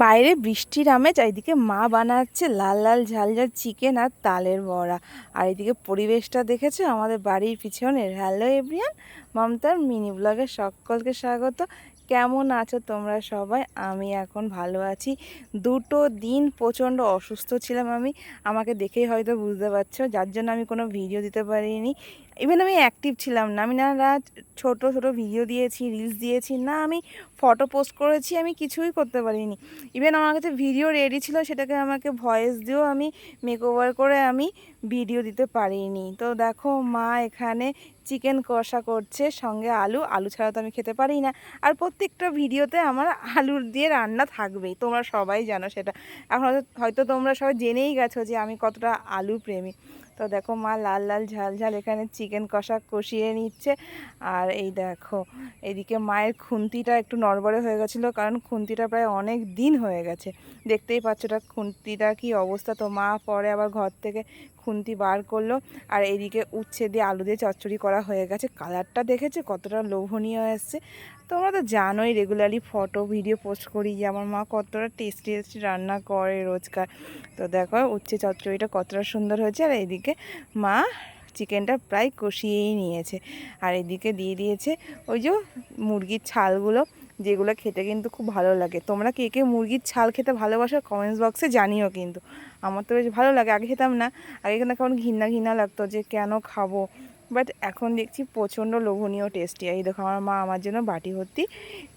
বাইরে বৃষ্টির আমেজ এদিকে মা বানাচ্ছে লাল লাল ঝাল ঝাল চিকেন আর তালের বড়া। আর এদিকে পরিবেশটা দেখেছ? আমাদের বাড়ির পিছনের। হ্যালো এভরিয়ান মমতার মিনি ব্লগে সকলকে স্বাগত। কেমন আছো তোমরা সবাই? আমি এখন ভালো আছি। দুটো দিন প্রচণ্ড অসুস্থ ছিলাম আমি। আমাকে দেখেই হয়তো বুঝতে পারছ। যার জন্য আমি কোনো ভিডিও দিতে পারিনি। ইভেন আমি অ্যাক্টিভ ছিলাম না। আমি না রাত ছোটো, ছোট ভিডিও দিয়েছি রিলস দিয়েছি, না আমি ফটো পোস্ট করেছি, আমি কিছুই করতে পারিনি। ইভেন আমার কাছে ভিডিও রেডি ছিল, সেটাকে আমাকে ভয়েস দিয়েও আমি মেকওভার করে আমি ভিডিও দিতে পারিনি। তো দেখো, মা এখানে চিকেন কষা করছে, সঙ্গে আলু। আলু ছাড়া তো আমি খেতে পারি না। আর প্রত্যেকটা ভিডিওতে আমার আলুর দিয়ে রান্না থাকবেই, তোমরা সবাই জানো সেটা। এখন হয়তো তোমরা সবাই জেনেই গেছো যে আমি কতটা আলু প্রেমী তো দেখো মা লাল লাল ঝাল ঝাল এখানে চিকেন কষা কষিয়ে নিচ্ছে। আর এই দেখো, এদিকে মায়ের খুন্তিটা একটু নড়বড়ে হয়ে গেছিল, কারণ খুন্তিটা প্রায় অনেক দিন হয়ে গেছে। দেখতেই পাচ্ছ ওটা খুন্তিটা কি অবস্থা? তো মা পরে আবার ঘর থেকে খুন্তি বার করল। আর এদিকে উচ্ছে দিয়ে আলু দিয়ে চচ্চড়ি করা হয়ে গেছে। কালারটা দেখেছে? কতটা লোভনীয় এসছে। তোমরা তো জানোই রেগুলারলি ফটো ভিডিও পোস্ট করি যে আমার মা কতটা টেস্টি টেস্টি রান্না করে রোজকার। তো দেখো উচ্ছে চচ্চড়িটা কতটা সুন্দর হয়েছে। আর এইদিকে মা চিকেনটা প্রায় কষিয়েই নিয়েছে। আর এদিকে দিয়ে দিয়েছে ওই যে মুরগির ছালগুলো, যেগুলো খেতে কিন্তু খুব ভালো লাগে। তোমরা কে কে মুরগির ছাল খেতে ভালোবাসো কমেন্টস বক্সে জানিও কিন্তু। আমার তো বেশ ভালো লাগে। আগে খেতাম না। আগে কিন্তু কেমন ঘৃণা ঘৃণা লাগতো যে কেন খাব? বাট এখন দেখছি প্রচণ্ড লোভনীয়, টেস্টি। এই দেখো আমার মা আমার জন্য বাটি ভর্তি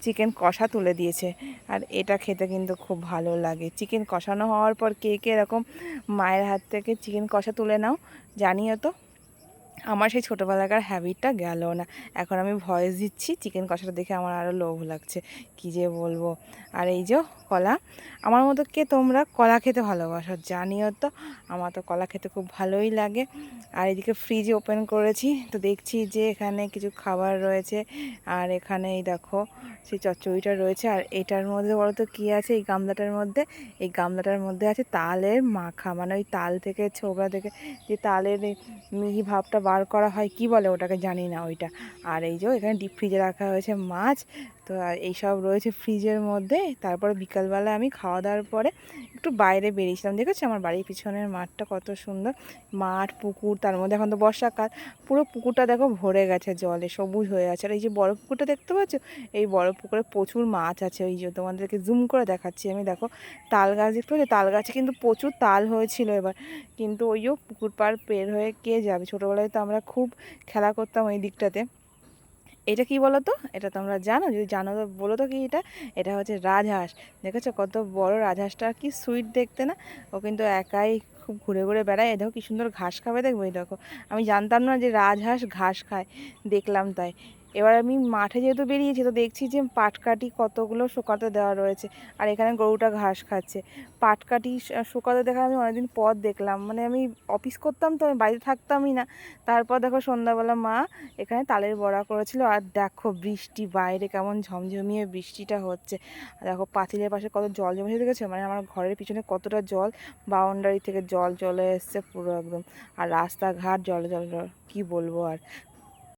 চিকেন কষা তুলে দিয়েছে। আর এটা খেতে কিন্তু খুব ভালো লাগে। চিকেন কষানো হওয়ার পর কে কে এরকম মায়ের হাত থেকে চিকেন কষা তুলে নাও, জানিও তো। আমার সেই ছোটোবেলাকার হ্যাবিটটা গেল না। এখন আমি ভয়েস দিচ্ছি চিকেন কষাটা দেখে আমার আরও লোভ লাগছে। কী যে বলব? আর এই যে কলা, আমার মতো কে তোমরা কলা খেতে ভালোবাসো? জানিও তো, আমার তো কলা খেতে খুব ভালোই লাগে। আর এদিকে ফ্রিজ ওপেন করেছি, তো দেখছি যে এখানে কিছু খাবার রয়েছে। আর এখানে এই দেখো, সেই চচ্চড়িটা রয়েছে। আর এটার মধ্যে বলো তো কী আছে? এই গামলাটার মধ্যে, এই গামলাটার মধ্যে আছে তালের মাখা। মানে ওই তাল থেকে ছোবড়া থেকে যে তালের মিহি ভাবটা বার করা হয়, কি বলে ওটাকে জানি না ওইটা। আর এই যে এখানে ডিপ ফ্রিজে রাখা হয়েছে মাছ। তো এইসব রয়েছে ফ্রিজের মধ্যে। তারপরে বিকালবেলা আমি খাওয়া দাওয়ার পরে একটু বাইরে বেরিয়েছিলাম। দেখেছি? আমার বাড়ির পিছনের মাঠটা কত সুন্দর। মাঠ, পুকুর, তার মধ্যে এখন তো বর্ষাকাল। পুরো পুকুরটা দেখো ভরে গেছে জলে, সবুজ হয়ে আছে। আর এই যে বড় পুকুরটা দেখতে পাচ্ছ? এই বড় পুকুরে প্রচুর মাছ আছে। ওই যে তোমাদেরকে জুম করে দেখাচ্ছি আমি, দেখো। তাল গাছ দেখতে পাচ্ছি? তাল গাছে কিন্তু প্রচুর তাল হয়েছিল এবার। কিন্তু ওই যে পুকুর পাড় পের হয়ে কে যাবে? ছোটোবেলায় তো আমরা খুব খেলা করতাম ওই দিকটাতে। এটা কি বলো তো এটা তোমরা জানো? যদি জানো তো বলো তো কি এটা? এটা হচ্ছে রাজহাঁস। দেখেছ? কত বড় রাজহাঁসটা? কি সুইট দেখতে না? ও কিন্তু একাই খুব ঘুরে ঘুরে বেড়ায়। দেখো কি সুন্দর ঘাস খাবে দেখব? দেখো। আমি জানতাম না যে রাজহাঁস ঘাস খায়। দেখলাম তাই। এবার আমি মাঠে যেহেতু বেরিয়েছি, তো দেখছি যে পাটকাঠি কতগুলো শুকাতে দেওয়া রয়েছে। আর এখানে গরুটা ঘাস খাচ্ছে। পাটকাঠি শুকাতে দেখা আমি অনেকদিন পর দেখলাম। মানে আমি অফিস করতাম তো, আমি বাড়িতে থাকতামই না। তারপর দেখো সন্ধ্যাবেলা মা এখানে তালের বড়া করেছিল। আর দেখো বৃষ্টি, বাইরে কেমন ঝমঝমিয়ে বৃষ্টিটা হচ্ছে। দেখো পাঁচিলের পাশে কত জল জমে গেছে মানে আমার ঘরের পিছনে কতটা জল, বাউন্ডারি থেকে জল চলে এসছে পুরো একদম। আর রাস্তাঘাট জল জল, কী বলব আর।